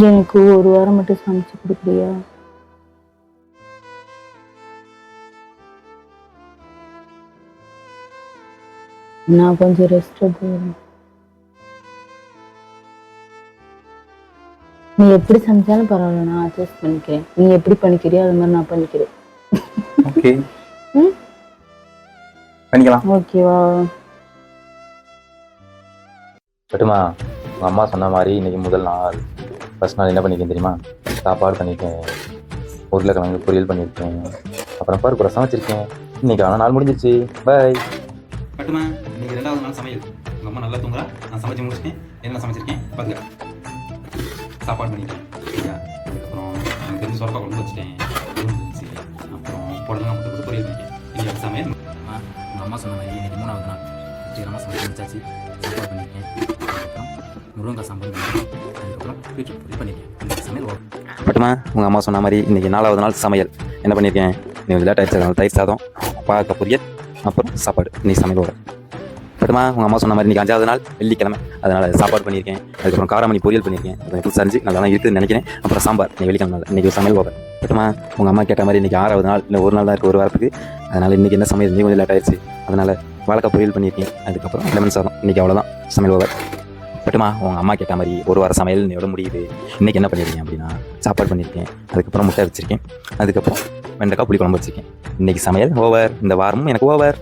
எனக்கு ஒரு வாரம் மட்டும் சமைச்சு கொடுக்குறியா? நான் கொஞ்சம் ரெஸ்ட் எடுத்துக்கிறேன் நீ எப்படி சமைச்சாலும் பரவாயில்ல நான் அட்ஜஸ்ட் பண்ணிக்கிறேன். நீ எப்படி பண்ணிக்கிறியோ அது மாதிரி நான் பண்ணிக்கிறேன். ஓகே? பண்ணிக்கலாம். ஓகேவா பட்டுமா உங்கள் அம்மா சொன்ன மாதிரி இன்னைக்கு முதல் நாள். ஃபர்ஸ்ட் நாள் என்ன பண்ணியிருக்கேன் தெரியுமா? சாப்பாடு பண்ணியிருக்கேன் உருளைக்கிழங்கு பொரியல் பண்ணியிருக்கேன் அப்புறம் பருப்பு ரசம் வச்சிருக்கேன். இன்னைக்கு ஆனால் நாள் முடிஞ்சிருச்சு. பாய் பட்டுமா இன்னைக்கு ரெண்டாவது நாள் சமையல். உங்கள் அம்மா நல்லா தூங்குறா. நான் சமைச்சு முடிச்சிட்டேன். என்ன சமைச்சிருக்கேன்? பார்த்துக்க சாப்பாடு பண்ணிட்டேன். அதுக்கப்புறம் எனக்கு தெரிஞ்சு சொரக்கா குழம்பு வச்சுட்டேன். குழம்பு இருந்துச்சு அப்புறம் புடலங்காய் பொரியல் பண்ணிட்டேன். இன்னைக்கு சமையல். உங்கள் அம்மா சொன்ன மாதிரி இன்னைக்கு மூணாவது நாள். வெற்றிகரமாக சமைச்சு சாப்பாடு பண்ணியிருக்கேன் அதுக்கப்புறம் முருங்கக்காய் சாம்பார் அதுக்கப்புறம் பீட்ரூட் பொடி பண்ணியிருக்கேன் சமையல் பட்டுமா உங்கள் அம்மா சொன்ன மாதிரி இன்னைக்கு நாலாவது நாள் சமையல். என்ன பண்ணியிருக்கேன் நீ கொஞ்சம் லேட் ஆகிடுச்சு தயிர் சாதம் பார்க்க பொரியல் அப்புறம் சாப்பாடு. நீ சமையல் ஓட பட்டுமா உங்கள் அம்மா சொன்ன மாதிரி இன்னைக்கு அஞ்சாவது நாள் வெள்ளிக்கிழமை. அதனால் சாப்பாடு பண்ணியிருக்கேன் அதுக்கப்புறம் காரமணி பொரியல் பண்ணியிருக்கேன் அது புதுசாக இருந்துச்சு நல்லா தான் இருக்குதுன்னு நினைக்கிறேன். அப்புறம் சாம்பார் நீ வெள்ளிக்கிழமை நாள். இன்னைக்கு சமையல் ஓவர் பட்டுமா உங்கள் அம்மா கேட்ட மாதிரி இன்னைக்கு ஆறாவது நாள் இல்லை ஒரு நாள் தான் இருக்குது ஒரு வாரத்துக்கு. அதனால் இன்னைக்கு என்ன சமையல்? நீ கொஞ்சம் லேட் ஆயிடுச்சு அதனால் வாழைக்காய் பொரியல் பண்ணியிருக்கேன். அதுக்கப்புறம் லெமன் சாதம். இன்னைக்கு அவ்வளோதான் சமையல் ஓவர் பட்டுமா உங்கள் அம்மா கேட்ட மாதிரி ஒரு வாரம் சமையல் என்னோட முடியுது. இன்னைக்கு என்ன பண்ணியிருக்கேன் அப்படின்னா சாப்பாடு பண்ணியிருக்கேன் அதுக்கப்புறம் முட்டை வச்சுருக்கேன் அதுக்கப்புறம் வெண்டைக்காய் புளி குழம்பு வச்சிருக்கேன். இன்றைக்கி சமையல் ஓவர் இந்த வாரமும் எனக்கு ஓவர்